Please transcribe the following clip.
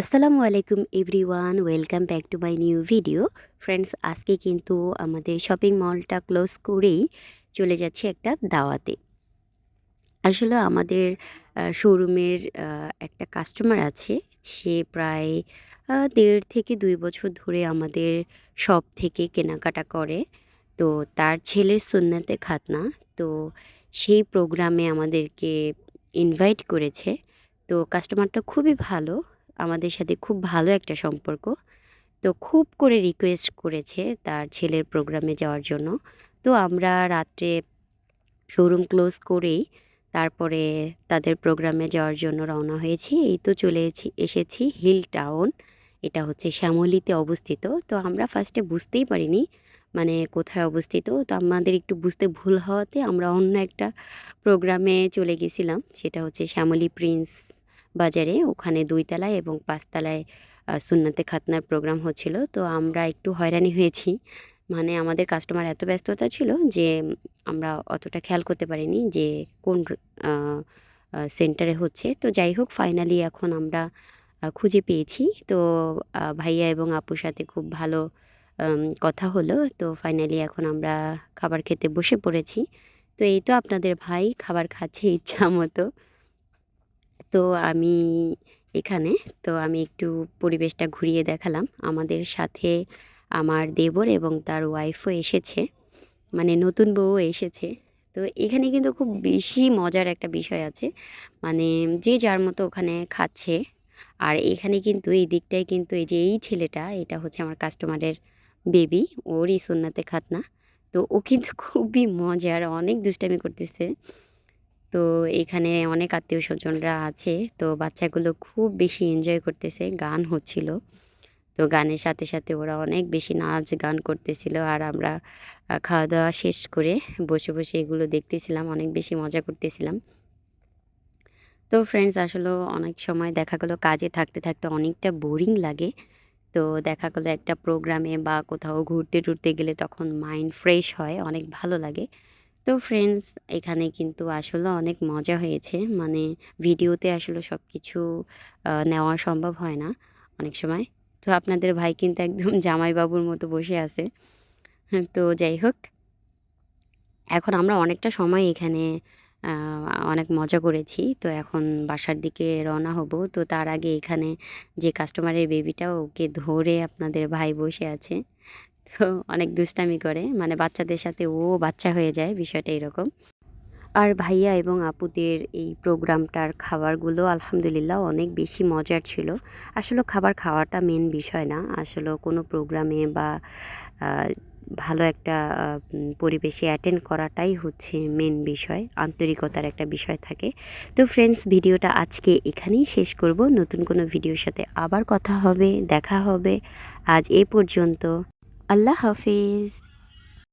আসসালামু আলাইকুম everyone, welcome back to my new video. Friends, আজকে কিন্তু আমাদের শপিং মলটা ক্লোজ করেই চলে যাচ্ছে একটা দাওয়াতে। আসলে আমাদের শোরুমের একটা কাস্টমার আছে। সে প্রায় দেড় থেকে দুই বছর ধরে আমাদের শপ থেকে কেনাকাটা করে। তো তার ছেলের সুন্নাতে খাতনা। তো সেই প্রোগ্রামে আমাদেরকে ইনভাইট করেছে। তো কাস্টমারটা খুবই ভালো। আমাদের সাথে খুব ভালো একটা সম্পর্ক। তো খুব করে রিকোয়েস্ট করেছে তার ছেলের প্রোগ্রামে যাওয়ার জন্য। তো আমরা রাত্রে শোরুম ক্লোজ করেই তারপরে তাদের প্রোগ্রামে যাওয়ার জন্য রওনা হয়েছি। এই তো চলে এসেছি হিল টাউন এটা হচ্ছে শ্যামলিতে অবস্থিত। তো আমরা ফার্স্টে বুঝতেই পারিনি মানে কোথায় অবস্থিত। তো আমাদের একটু বুঝতে ভুল হওয়াতে আমরা অন্য একটা প্রোগ্রামে চলে গেছিলাম। সেটা হচ্ছে শ্যামলি প্রিন্স বাজারে, ওখানে দুইতলায় এবং পাঁচতলায় সুন্নাতে খাতনার প্রোগ্রাম হচ্ছিল। তো আমরা একটু হয়রানি হয়েছি। মানে আমাদের কাস্টমার এত ব্যস্ততা ছিল যে আমরা অতটা খেয়াল করতে পারিনি যে কোন সেন্টারে হচ্ছে। তো যাই হোক, ফাইনালি এখন আমরা খুঁজে পেয়েছি। তো ভাইয়া এবং আপুর সাথে খুব ভালো কথা হলো। তো ফাইনালি এখন আমরা খাবার খেতে বসে পড়েছি। তো এই তো আপনাদের ভাই, খাবার খাচ্ছে ইচ্ছা মতো। তো আমি এখানে, তো আমি একটু পরিবেশটা ঘুরিয়ে দেখালাম। আমাদের সাথে আমার দেবর এবং তার ওয়াইফও এসেছে মানে নতুন বউও এসেছে। তো এখানে কিন্তু খুব বেশি মজার একটা বিষয় আছে মানে যে যার মতো ওখানে খাচ্ছে। আর এখানে কিন্তু এই দিকটায় কিন্তু এই যে এই ছেলেটা, এটা হচ্ছে আমার কাস্টমারের বেবি ওরই সুন্নাতে খাতনা। তো ও কিন্তু খুবই মজার, অনেক দুষ্টামি করতেছে। তো এখানে অনেক আত্মীয় স্বজনরা আছে। তো বাচ্চাগুলো খুব বেশি এনজয় করতেছে, গান হচ্ছিল। তো গানের সাথে সাথে ওরা অনেক বেশি নাচ গান করতেছিল আর আমরা খাওয়া দাওয়া শেষ করে বসে বসে এগুলো দেখতেছিলাম, অনেক বেশি মজা করতেছিলাম। তো ফ্রেন্ডস আসলে অনেক সময় দেখা গেলো কাজে থাকতে থাকতে অনেকটা বোরিং লাগে। তো দেখা গেলো একটা প্রোগ্রামে বা কোথাও ঘুরতে টুরতে গেলে তখন মাইন্ড ফ্রেশ হয়, অনেক ভালো লাগে। তো ফ্রেন্ডস এখানে কিন্তু আসলে অনেক মজা হয়েছে। মানে ভিডিওতে আসলে সব কিছু নেওয়া সম্ভব হয় না অনেক সময়। তো আপনাদের ভাই কিন্তু একদম জামাইবাবুর মতো বসে আছে। হ্যাঁ, তো যাই হোক। এখন আমরা অনেকটা সময় এখানে অনেক মজা করেছি। তো এখন বাসার দিকে রওনা হব। তো তার আগে এখানে যে কাস্টমারের বেবিটা ওকে ধরে আপনাদের ভাই বসে আছে। তো অনেক দুষ্টামি করে। মানে বাচ্চাদের সাথে ও বাচ্চা হয়ে যায়, বিষয়টা এরকম। আর ভাইয়া এবং আপুদের এই প্রোগ্রামটার খাবারগুলো আলহামদুলিল্লাহ অনেক বেশি মজার ছিল। আসলে খাবার খাওয়াটা মেন বিষয় না। আসলে কোনো প্রোগ্রামে বা ভালো একটা পরিবেশে অ্যাটেন্ড করাটাই হচ্ছে মেন বিষয়। আন্তরিকতার একটা বিষয় থাকে। তো ফ্রেন্ডস ভিডিওটা আজকে এখানেই শেষ করব। নতুন কোনো ভিডিওর সাথে আবার কথা হবে, দেখা হবে। আজ এ পর্যন্ত। আল্লাহ হাফিজ।